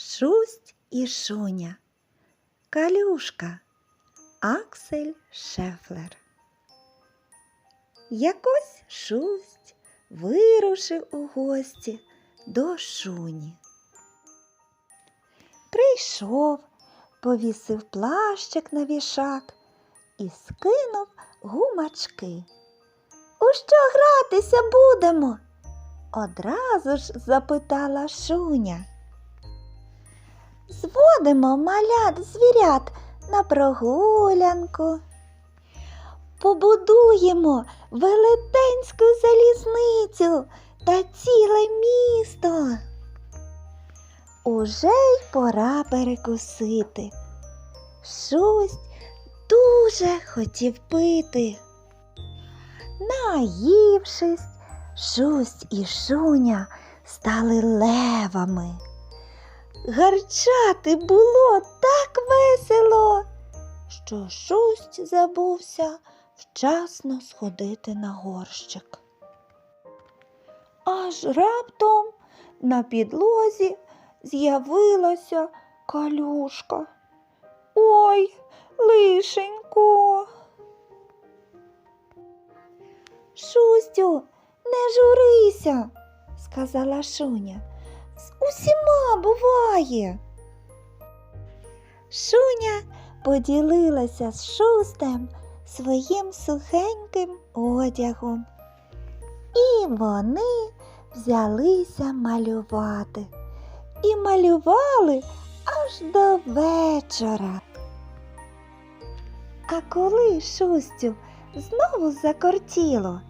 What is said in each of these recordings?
Шусть і шуня. Калюшка. Аксель Шефлер. Якось шусть вирушив у гості до шуні. Прийшов, повісив плащик на вішак і скинув гумачки. У що гратися будемо? Одразу ж запитала шуня. Зводимо малят звірят на прогулянку. Побудуємо велетенську залізницю та ціле місто. Уже й пора перекусити. Шусть дуже хотів пити. Наївшись, шусть і шуня стали левами. Гарчати було так весело, що шусть забувся вчасно сходити на горщик. Аж раптом на підлозі з'явилася калюшка. Ой, лишенько. Шустю, не журися, сказала Шуня. З усіма буває. Шуня поділилася з шустем своїм сухеньким одягом. І вони взялися малювати. І малювали аж до вечора. А коли шустю знову закортіло,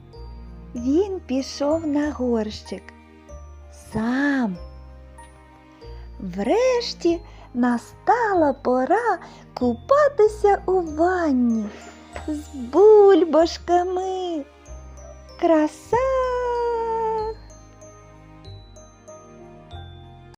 він пішов на горщик сам. Врешті настала пора купатися у ванні з бульбашками. Краса